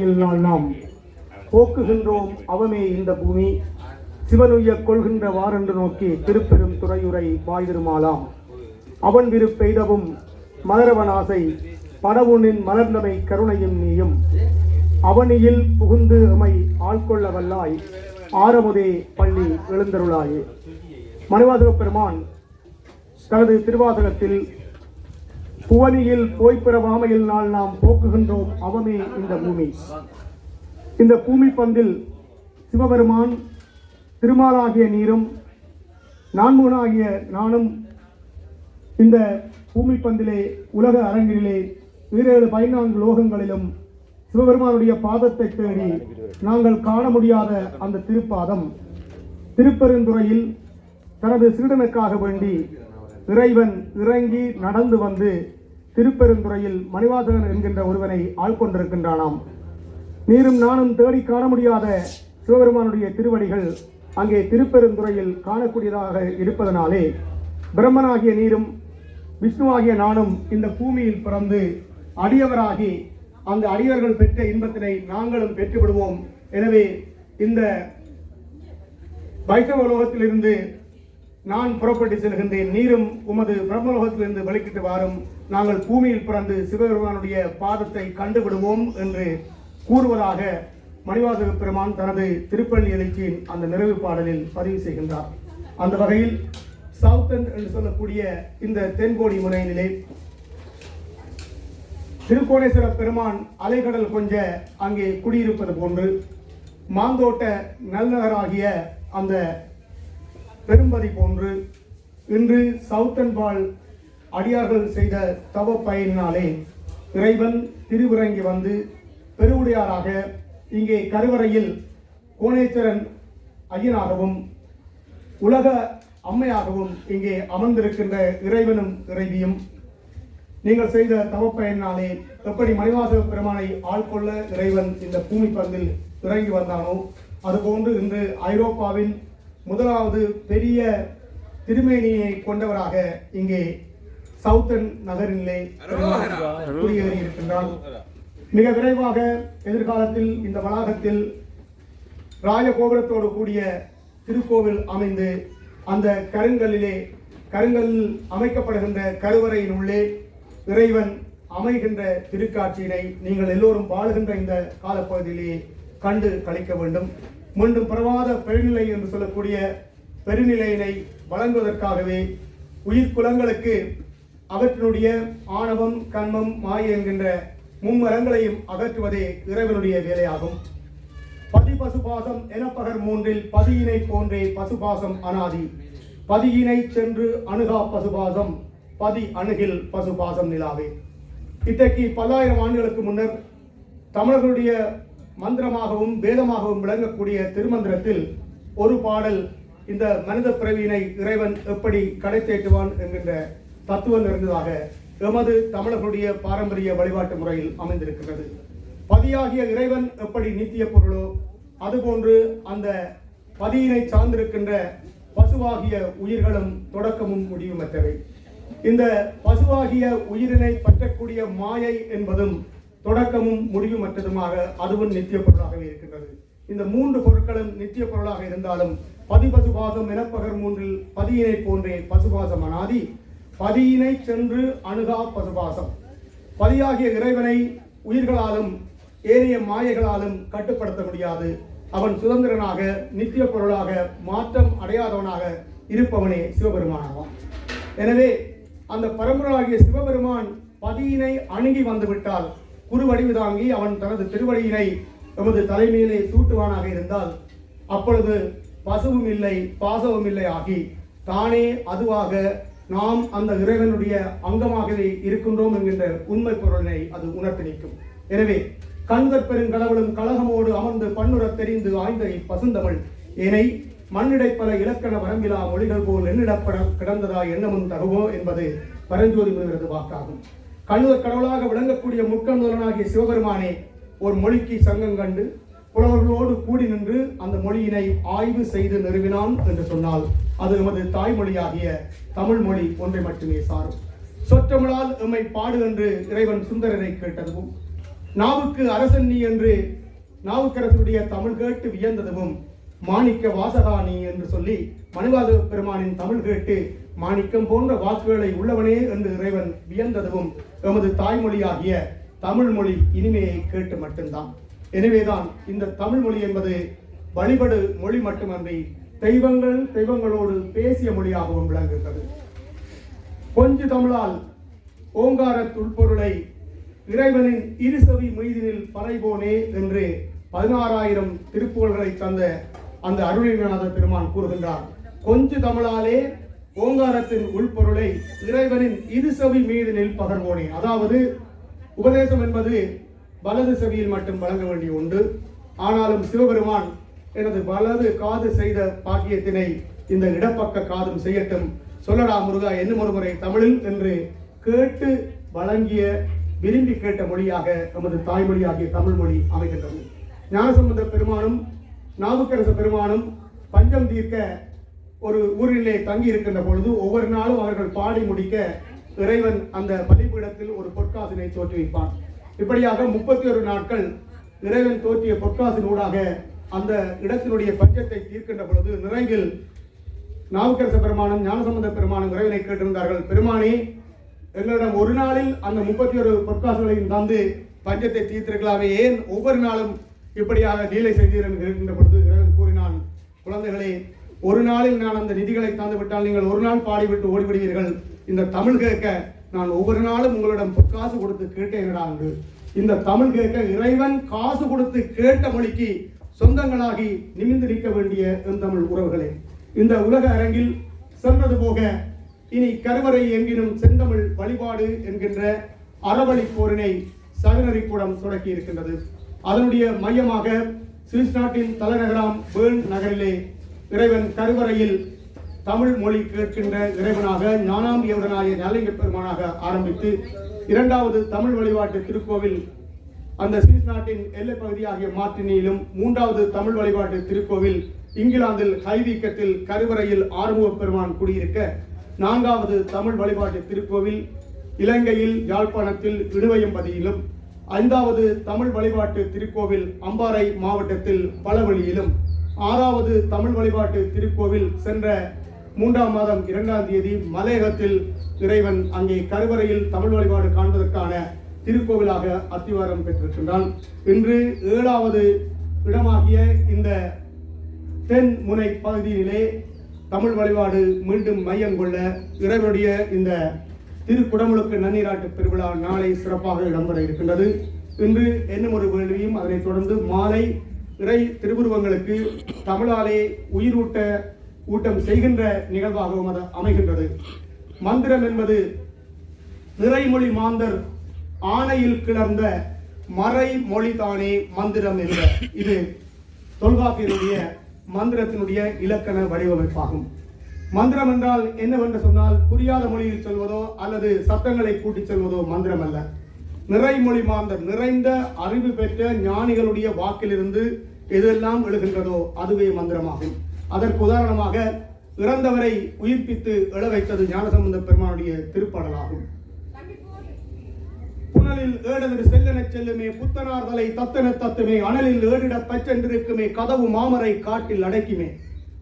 போய்ப்பெற நாள் நாம் போக்குகின்றோம் அவமே இந்த பூமி. சிவனுய கொள்கின்ற வாரென்று நோக்கி திருப்பெரும் துறையுரை வாய்திருமாலாம் அவன் விரு பெய்தவும் மலரவன் ஆசை படவுனின் மலர்ந்தமை கருணையும் நீயும். அவனியில் புகுந்து அமை ஆள்கொள்ள வல்லாய் ஆரமுதே பள்ளி எழுந்தருளாயே. மணிவாசக பெருமான் தனது திருவாசகத்தில் புவனியில் போய்பிறவாமையில் நாள் நாம் போக்குகின்றோம் அவமே இந்த பூமி. இந்த பூமி பந்தில் சிவபெருமான் திருமாலாகிய நீரும் நான்முகனாகிய நானும் இந்த பூமி பந்திலே உலக அரங்கிலே ஈரேழு பதினான்கு லோகங்களிலும் சிவபெருமானுடைய பாதத்தை தேடி நாங்கள் காண முடியாத அந்த திருப்பாதம். திருப்பெருந்துறையில் தனது சீடனுக்காக வேண்டி இறைவன் இறங்கி நடந்து வந்து திருப்பெருந்துறையில் மணிவாசகன் என்கின்ற ஒருவனை ஆள்கொண்டிருக்கின்றானாம் நீரும் நானும் தேடி காண முடியாத சிவபெருமானுடைய திருவடிகள் அங்கே திருப்பெருந்துறையில் காணக்கூடியதாக இருப்பதனாலே பிரம்மனாகிய நீரும் விஷ்ணுவாகிய நானும் இந்த பூமியில் பிறந்து அடியவராகி அந்த அடியவர்கள் பெற்ற இன்பத்தினை நாங்களும் பெற்றுவிடுவோம். எனவே இந்த வைஷ்ணவ லோகத்திலிருந்து நான் புறப்பட்டு செல்கின்றேன். நீரும் உமது பிரம்மலோகத்திலிருந்து வெளிக்கிட்டு வாரும். நாங்கள் பூமியில் பிறந்து சிவபெருமானுடைய பாதத்தை கண்டுவிடுவோம் என்று கூறுவதாக மணிவாசக பெருமான் தனது திருப்பள்ளி எழுச்சியின் அந்த நிறைவு பாடலில் பதிவு செய்கின்றார். அந்த வகையில் சவுத்தன் என்று சொல்லக்கூடிய இந்த தென்கோடி முறையிலே திருக்கோணேஸ்வர பெருமான் அலைகடல் கொஞ்ச அங்கே குடியிருப்பது போன்று மாந்தோட்ட நல்நகராகிய அந்த பெரும்பதி போன்று இன்று சவுத்தன்பால் அடியார்கள் செய்த தவ பயனினாலே இறைவன் திருவிறங்கி வந்து பெருவுடையாராக இங்கே கருவறையில் கோணேஸ்வரன் ஐயனாகவும் உலக அம்மையாகவும் இங்கே அமர்ந்திருக்கின்ற இறைவனும் இறைவியும் நீங்கள் செய்த தவப்பயனாலே எப்படி மணிவாசக பெருமானை ஆள்கொள்ள இறைவன் இந்த பூமி பந்தில் இறங்கி வந்தானோ அதுபோன்று இன்று ஐரோப்பாவின் முதலாவது பெரிய திருமேனியை கொண்டவராக இங்கே சவுத்தன் நகரிலே குடியேறி இருக்கின்றான் மிக விரைவாக எதிர்காலத்தில் இந்த வளாகத்தில் ராஜகோபுரத்தோடு கூடிய திருக்கோவில் அமைந்து அந்த கருங்கல்லிலே கருங்கல்லில் அமைக்கப்படுகின்ற கருவறையின் உள்ளே இறைவன் அமைகின்ற திருக்காட்சியினை நீங்கள் எல்லோரும் வாழுகின்ற இந்த காலப்பகுதியிலே கண்டு கழிக்க வேண்டும். மீண்டும் பிரவாத பெருநிலை என்று சொல்லக்கூடிய பெருநிலையினை வழங்குவதற்காகவே உயிர் குலங்களுக்கு அவற்றினுடைய ஆணவம் கண்மம் மாய என்கின்ற மும்மரங்களையும் அகற்றுவதே இறைவனுடைய வேலையாகும். பதி பசுபாசம் எனப்பகர் மூன்றில் பதியினை போன்றே பசுபாசம் அனாதி. பதியினை சென்று அணுகா பசுபாசம் பதி அணுகில் பசுபாசம் நிலாவே. இன்றைக்கு பல்லாயிரம் ஆண்டுகளுக்கு முன்னர் தமிழர்களுடைய மந்திரமாகவும் வேதமாகவும் விளங்கக்கூடிய திருமந்திரத்தில் ஒரு பாடல் இந்த மனித பிறவியினை இறைவன் எப்படி கடை தேட்டுவான் என்கின்ற தத்துவம் நிறைந்ததாக எமது தமிழர்களுடைய பாரம்பரிய வழிபாட்டு முறையில் அமைந்திருக்கிறது பதியாகிய இறைவன் எப்படி நித்திய பொருளோ அதுபோன்று அந்த பதியினை சார்ந்திருக்கின்ற பசுவாகிய உயிர்களும் தொடக்கமும் முடிவுமற்றவை. இந்த பசுவாகிய உயிரினை பற்றக்கூடிய மாயை என்பதும் தொடக்கமும் முடிவுமற்றதுமாக அதுவும் நித்திய பொருளாகவே இருக்கின்றது. இந்த மூன்று பொருட்களும் நித்திய பொருளாக இருந்தாலும் பதி பசுபாசம் எனப்பகர் மூன்றில் பதியினை போன்றே பசுபாசம் அனாதி பதியினை சென்று அணுகா பசுபாசம். பதியாகிய இறைவனை உயிர்களாலும் ஏனைய மாயைகளாலும் கட்டுப்படுத்த முடியாது. அவன் சுதந்திரனாக நித்திய பொருளாக மாற்றம் அடையாதவனாக இருப்பவனே சிவபெருமானாவான். எனவே அந்த பரம்பராகிய சிவபெருமான் பதியினை அணுகி வந்துவிட்டால் குறுவடிவு தாங்கி அவன் தனது திருவடியினை எமது தலைமையிலே சூட்டுவானாக இருந்தால் அப்பொழுது பசுவும் இல்லை பாசவும் இல்லை ஆகி தானே அதுவாக நாம் அந்த இறைவனுடைய அங்கமாகவே இருக்கின்றோம் என்கின்ற உண்மை பொருளை அது உணர்த்தி நிற்கும். எனவே கண்தற் பெருங்கடவுளும் கழகமோடு அமர்ந்து பண்ணுறத் தெரிந்து ஆய்ந்த இப்பசுந்தமிழ் ஏனை மண்ணிடைப்பல இலக்கண வரம்பிலா மொழிகள் போல் எண்ணிடப்பட கிடந்ததா என்னமும் தகுவோ என்பது பரஞ்சோதி வாக்காகும். கண்ணுதற் கடவுளாக விளங்கக்கூடிய முக்கண்ணுதலனாகிய சிவபெருமானே ஒரு மொழிக்கு சங்கம் கண்டு புலவர்களோடு கூடி நின்று அந்த மொழியினை ஆய்வு செய்து நிறுவினான் என்று சொன்னால் அது எமது தாய்மொழியாகிய தமிழ் மொழி ஒன்றை மட்டுமே சாரும். சொற்றமிழால் எம்மை பாடு என்று இறைவன் சுந்தரரை கேட்டதும் நாவுக்கு அரசன் நீ என்று நாவுக்கரசருடைய தமிழ் கேட்டு வியந்ததும் மாணிக்க வாசகாணி என்று சொல்லி மணிவாத பெருமானின் தமிழ் கேட்டு மாணிக்கம் போன்ற வாக்குகளை உள்ளவனே என்று இறைவன் வியந்ததும் எமது தாய்மொழியாகிய தமிழ் மொழி இனிமையை கேட்டு மட்டும்தான். எனவேதான் இந்த தமிழ் மொழி என்பது வழிபடு மொழி மட்டுமன்றி தெய்வங்கள் தெய்வங்களோடு பேசிய மொழியாகவும் விளங்குகிறது. கொஞ்சு தமிழால் ஓங்கார துள்பொருளை இறைவனின் இருசவி மீதினில் பறைபோனே என்று பதினாறாயிரம் திருப்புகழ்களை தந்த அந்த அருளிநாத பெருமான் கூறுகின்றார். கொஞ்சு தமிழாலே ஓங்காரத்தின் உள்பொருளை இறைவனின் இரு செவி மீது நெல் பகர்வோனே. அதாவது உபதேசம் என்பது வலது செவியில் மட்டும் வழங்க வேண்டிய உண்டு. ஆனாலும் சிவபெருமான் எனது வலது காது செய்த பாக்கியத்தினை இந்த இடப்பக்க காதும் செய்யட்டும். சொல்லடா முருகா என்னும் ஒரு முறை தமிழில் என்று கேட்டு வழங்கிய விரும்பி கேட்ட மொழியாக நமது தாய்மொழியாகிய தமிழ் மொழி அமைகின்றது. ஞானசம்பந்த பெருமானும் நாவுக்கரச பெருமானும் பஞ்சம் தீர்க்க ஒரு ஊரிலே தங்கி இருக்கின்ற பொழுது ஒவ்வொரு நாளும் அவர்கள் பாடி முடிக்க இறைவன் அந்த பலிபீடத்தில் ஒரு பொற்காசினை தோற்றுவிப்பான் இப்படியாக முப்பத்தி ஒரு நாட்கள் இறைவன் தோற்றிய பொற்காசினூடாக அந்த இடத்தினுடைய பஞ்சத்தை தீர்க்கின்ற பொழுது நிறைவில் நாவுக்கரச பெருமானும் ஞானசம்பந்த பெருமானும் இறைவனை கேட்டிருந்தார்கள் பெருமானே எங்களிடம் ஒரு நாளில் அந்த முப்பத்தி ஒரு பொற்காசுகளையும் தந்து பஞ்சத்தை தீர்த்திருக்கலாமே ஏன் ஒவ்வொரு நாளும் இப்படியாக லீலை செய்தீர்? என்று கேட்கின்ற பொழுது இறைவன் கூறினான் குழந்தைகளே ஒரு நாளில் நான் அந்த நிதிகளை தந்து விட்டால் நீங்கள் ஒரு நாள் பாடிவிட்டு ஓடிவிடுவீர்கள். இந்த தமிழ் கேட்க நான் ஒவ்வொரு நாளும் உங்களிடம் பொற்காசு கொடுத்து கேட்டேன்டா என்று இந்த தமிழ் கேட்க இறைவன் காசு கொடுத்து கேட்ட மொழிக்கு சொந்தங்களாகி நிமிந்து நிற்க வேண்டிய என் தமிழ் உறவுகளே. இந்த உலக அரங்கில் சென்றது போக இனி கருவறை எங்கினும் செந்தமிழ் வழிபாடு என்கின்ற அறவழி போரினை சகநரிக்கூடம் தொடக்கி இருக்கின்றது. அதனுடைய மையமாக சுவிஸ் நாட்டின் தலைநகராம் பேர்ன் நகரிலே இறைவன் கருவறையில் தமிழ் மொழி கேட்கின்ற இறைவனாக ஞானாம்பியவரனாய ஞாலிங்க பெருமானாக ஆரம்பித்து இரண்டாவது தமிழ் வழிபாட்டு திருக்கோவில் அந்த சுவிஸ் நாட்டின் எல்லை பகுதியாகிய மார்டினியிலும் மூன்றாவது தமிழ் வழிபாட்டு திருக்கோவில் இங்கிலாந்தில் கைவீக்கத்தில் கருவறையில் ஆறுமுக பெருமான் குடியிருக்க நான்காவது தமிழ் வழிபாட்டு திருக்கோவில் இலங்கையில் யாழ்ப்பாணத்தில் இடுவையம்பதியிலும் ஐந்தாவது தமிழ் வழிபாட்டு திருக்கோவில் அம்பாறை மாவட்டத்தில் பலவழியிலும் ஆறாவது தமிழ் வழிபாட்டு திருக்கோவில் சென்ற மூன்றாம் மாதம் இரண்டாம் தேதி மலையகத்தில் இறைவன் அங்கே கருவறையில் தமிழ் வழிபாடு காண்பதற்கான திருக்கோவிலாக அத்திவாரம் பெற்றிருக்கின்றான். இன்று ஏழாவது இடமாகிய இந்த தென் முனை பகுதியிலே தமிழ் வழிபாடு மீண்டும் மையம் கொள்ள இறைவனுடைய இந்த திருக்குடமுழுக்கு நன்னீராட்டு பெருவிழா நாளை சிறப்பாக இடம்பெற இருக்கின்றது. இன்று என்னும் ஒரு வேள்வியும் அதனைத் தொடர்ந்து மாலை இறை திருவுருவங்களுக்கு தமிழாலே உயிரூட்ட ஊட்டம் செய்கின்ற நிகழ்வாகவும் அது அமைகின்றது. மந்திரம் என்பது நிறைமொழி மாந்தர் ஆணையில் கிளர்ந்த மறை மொழிதானே மந்திரம் என்ற இது தொல்காப்பியருடைய மந்திரத்தினுடைய இலக்கண வடிவமைப்பாகும். மந்திரம் என்றால் என்னவென்று சொன்னால் புரியாத மொழியில் சொல்வதோ அல்லது சத்தங்களை கூட்டிச் சொல்வதோ மந்திரம் அல்ல நிறைமொழி மாந்தர் நிறைந்த அறிவு பெற்ற ஞானிகளுடைய வாக்கிலிருந்து எதெல்லாம் எழுகின்றதோ அதுவே மந்திரமாகும். அதற்கு உதாரணமாக இறந்தவரை உயிர்ப்பித்து எழ வைத்தது ஞானசம்பந்த பெருமானுடைய திருப்பாடலாகும். புனலில் ஏடவர் செல்லெனச் செல்லுமே புத்தனார்தலை தத்தன தத்துமே அனலில் ஏடிட பச்சென்றிருக்குமே கதவு மாமரை காட்டில் அடைக்குமே.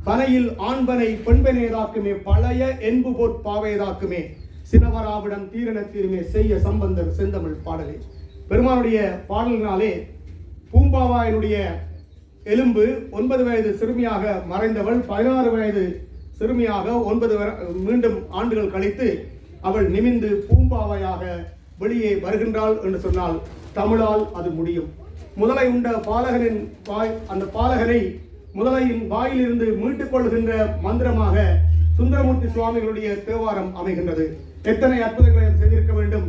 பனையில் ஆண்பனை பெண்பனேதாக்குமே பழைய என்பு பாவையதாக்குமே சினவராவிடம் தீரண தீருமே செய்ய சம்பந்தர் செந்தமிழ் பாடலே. பெருமானுடைய பாடலினாலே பூம்பாவாயனுடைய எலும்பு ஒன்பது வயது சிறுமியாக மறைந்தவள் பதினாறு வயது சிறுமியாக ஒன்பது வர- மீண்டும் ஆண்டுகள் கழித்து அவள் நிமிந்து பூம்பாவையாக வெளியே வருகின்றாள் என்று சொன்னால் தமிழால் அது முடியும். முதலை உண்ட பாலகனின் வாய் அந்த பாலகனை முதலையின் வாயிலிருந்து மீட்டுக் கொள்கின்ற மந்திரமாக சுந்தரமூர்த்தி சுவாமிகளுடைய தேவாரம் அமைகின்றது. எத்தனை அற்புதங்களை செய்திருக்க வேண்டும்?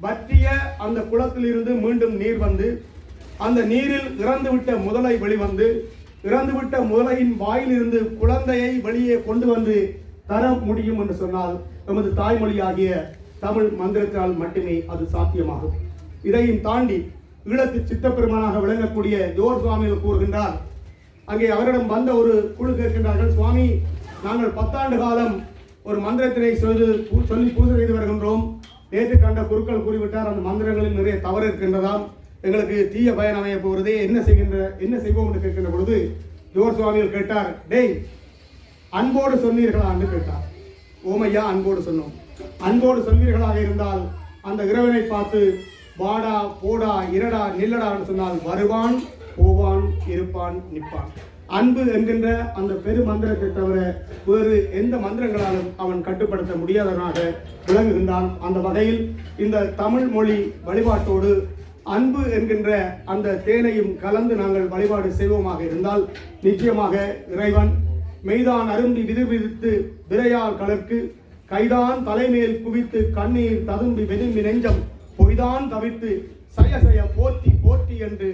வற்றிய அந்த குளத்திலிருந்து மீண்டும் நீர் வந்து அந்த நீரில் இறந்துவிட்ட முதலை வெளிவந்து இறந்துவிட்ட முதலையின் வாயிலிருந்து குழந்தையை வெளியே கொண்டு வந்து தர முடியும் என்று சொன்னால் நமது தாய்மொழியாகிய தமிழ் மந்திரத்தால் மட்டுமே அது சாத்தியமாகும். இதையும் தாண்டி ஈழத்து சித்தப்பெருமானாக விளங்கக்கூடிய ஜோர் சுவாமிகள் கூறுகின்றார் அங்கே அவரிடம் வந்த ஒரு குழு கேட்கின்றார்கள் சுவாமி நாங்கள் பத்தாண்டு காலம் ஒரு மந்திரத்தினை சொல்லி சொல்லி பூஜை செய்து வருகின்றோம். நேற்று கண்ட குருக்கள் கூறிவிட்டார் அந்த மந்திரங்களில் நிறைய தவறு இருக்கின்றதாம். எங்களுக்கு தீய பயன் அமைய போகிறது என்ன செய்கின்ற என்ன செய்வோம் என்று கேட்கின்ற பொழுது ஜோர் சுவாமிகள் கேட்டார் டேய் அன்போடு சொன்னீர்களா? என்று கேட்டார். ஓமையா அன்போடு சொன்னோம். அன்போடு சொன்னீர்களாக இருந்தால் அந்த இறைவனை பார்த்து வாடா போடா இரடா நில்லடா என்று சொன்னால் வருவான் போவான் இருப்பான் நிற்பான். அன்பு என்கின்ற அந்த பெரு மந்திரத்தை தவிர வேறு எந்த மந்திரங்களாலும் அவன் கட்டுப்படுத்த முடியாதவனாக விளங்குகின்றான். அந்த வகையில் இந்த தமிழ் மொழி வழிபாட்டோடு அன்பு என்கின்ற அந்த தேனையும் கலந்து நாங்கள் வழிபாடு செய்வோமாக இருந்தால் நிச்சயமாக இறைவன் மெய்தான் அரும்பி விதிர்விதித்து விரையால் கலர்க்கு கைதான் தலைமேல் குவித்து கண்ணீர் ததும்பி வெதும்பி நெஞ்சம் பொய்தான் தவித்து சய சய போற்றி போற்றி என்று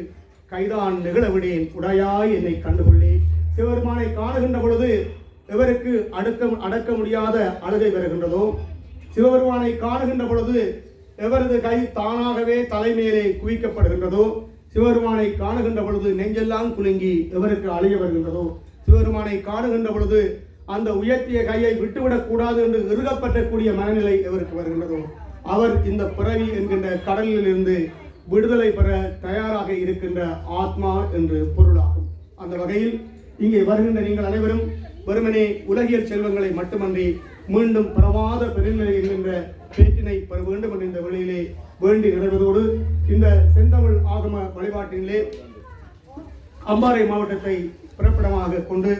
கைதான் நிகழவிடேன் உடையாய் என்னை கண்டுகொள்ளே. சிவபெருமானை காணுகின்ற பொழுது எவருக்கு அடுக்க அடக்க முடியாத அழுகை பெறுகின்றதோ சிவபெருமானை காணுகின்ற பொழுது எவரது கை தானாகவே தலைமையிலே குவிக்கப்படுகின்றதோ சிவபெருமானை காணுகின்ற பொழுது நெஞ்செல்லாம் குலுங்கி எவருக்கு அழிய வருகின்றதோ சிவபெருமானை காணுகின்ற பொழுது அந்த உயர்த்திய கையை விட்டுவிடக் கூடாது என்று இறுகப்பற்றக்கூடிய மனநிலை எவருக்கு வருகின்றதோ அவர் இந்த பிறவி என்கின்ற கடலிலிருந்து விடுதலை பெற தயாராக இருக்கின்ற ஆத்மா என்று பொருளாகும். அந்த வகையில் இங்கே வருகின்ற நீங்கள் அனைவரும் வெறுமனே உலகியல் செல்வங்களை மட்டுமன்றி மீண்டும் பிரமாத பெருநிலை என்கின்ற பேட்டினை பெற வேண்டும் என்ற இந்த வழியிலே வேண்டி நிறைவதோடு இந்த செந்தமிழ் ஆகம வழிபாட்டினிலே அம்பாறை மாவட்டத்தை பிறப்பிடமாக கொண்டு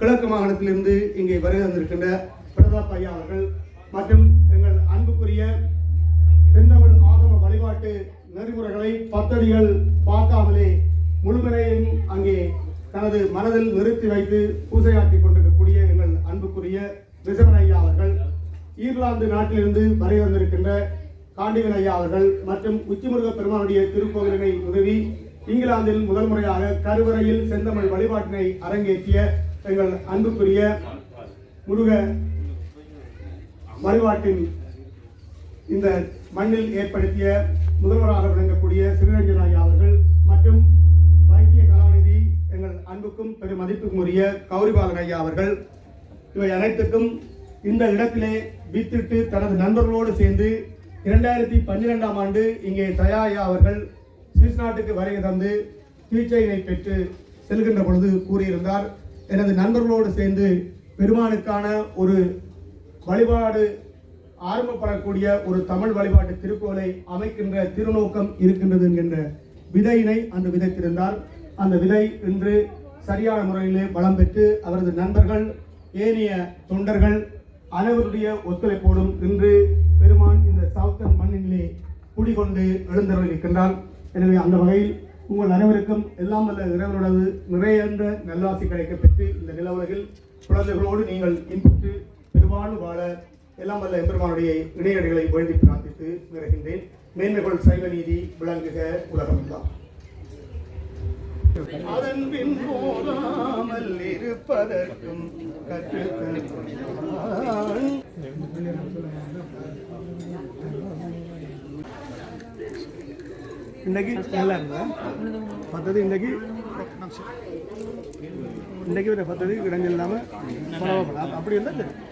கிழக்கு மாகாணத்திலிருந்து இங்கே வருகை தந்திருக்கின்ற பிரதாப் ஐயா அவர்கள் மற்றும் எங்கள் அன்புக்குரிய செந்தமிழ் ஆகம வழிபாட்டு நெறிமுறைகளை பத்தடிகள் பார்க்காமலே முழுமனையும் அங்கே தனது மனதில் நிறுத்தி வைத்து பூசையாற்றி கொண்டிருக்கக்கூடிய எங்கள் அன்புக்குரிய விசவன் ஐயா அவர்கள் ஈர்லாந்து நாட்டிலிருந்து வரை வந்திருக்கின்ற காண்டிவன் ஐயா அவர்கள் மற்றும் உச்சிமுருக பெருமானுடைய திருக்கோவிலினை உதவி இங்கிலாந்தில் முதல் முறையாக கருவறையில் செந்தமிழ் வழிபாட்டினை அரங்கேற்றிய எங்கள் அன்புக்குரிய முருக வழிபாட்டின் இந்த மண்ணில் ஏற்படுத்திய முதல்வராக விளங்கக்கூடிய சிறுரஞ்சன் ஐயா அவர்கள் மற்றும் வைத்திய கலாநிதி எங்கள் அன்புக்கும் பெரும் மதிப்புக்கும் உரிய கௌரிபாலன் ஐயா அவர்கள். இவை அனைத்துக்கும் இந்த இடத்திலே வித்திட்டு தனது நண்பர்களோடு சேர்ந்து இரண்டாயிரத்தி பன்னிரெண்டாம் ஆண்டு இங்கே தயாயா அவர்கள் சுவிஸ் நாட்டுக்கு வருகை தந்து தீட்சையினை பெற்று செல்கின்ற பொழுது கூறியிருந்தார். எனது நண்பர்களோடு சேர்ந்து பெருமானுக்கான ஒரு வழிபாடு ஆரம்பப்படக்கூடிய ஒரு தமிழ் வழிபாட்டு திருக்கோளை அமைக்கின்ற திருநோக்கம் இருக்கின்றது என்கின்ற விதையினை அன்று விதைத்திருந்தார். அந்த விதை இன்று சரியான முறையிலே வளம் பெற்று அவரது நண்பர்கள் ஏனைய தொண்டர்கள் அனைவருடைய ஒத்துழைப்போடும் இன்று பெருமான் இந்த சவுத்தன் மண்ணிலே குடிகொண்டு எழுந்தருளிருக்கின்றான் எனவே அந்த வகையில் உங்கள் அனைவருக்கும் எல்லாம் வல்ல இறைவனோடது நிறைந்த நல்லாசி கிடைக்கப் பெற்று இந்த நில உலகில் குழந்தைகளோடு நீங்கள் இன்புற்று பெருவாழ்வு வாழ எல்லாம் வல்ல எம்பெருமானுடைய இணையடிகளை வேண்டி பிரார்த்தித்து வருகின்றேன் மேன்மைகள் சைவ நீதி விளங்குக உலகமெல்லாம் அதன் பின் போகாமல் இருப்பதற்கும் கற்றுத்தருவான். இன்னைக்கு நல்லா இருந்தா பத்தது இன்னைக்கு? இன்னைக்கு ஒரு பத்தது இடைஞ்சல் இல்லாமல் அப்படி இருந்தால்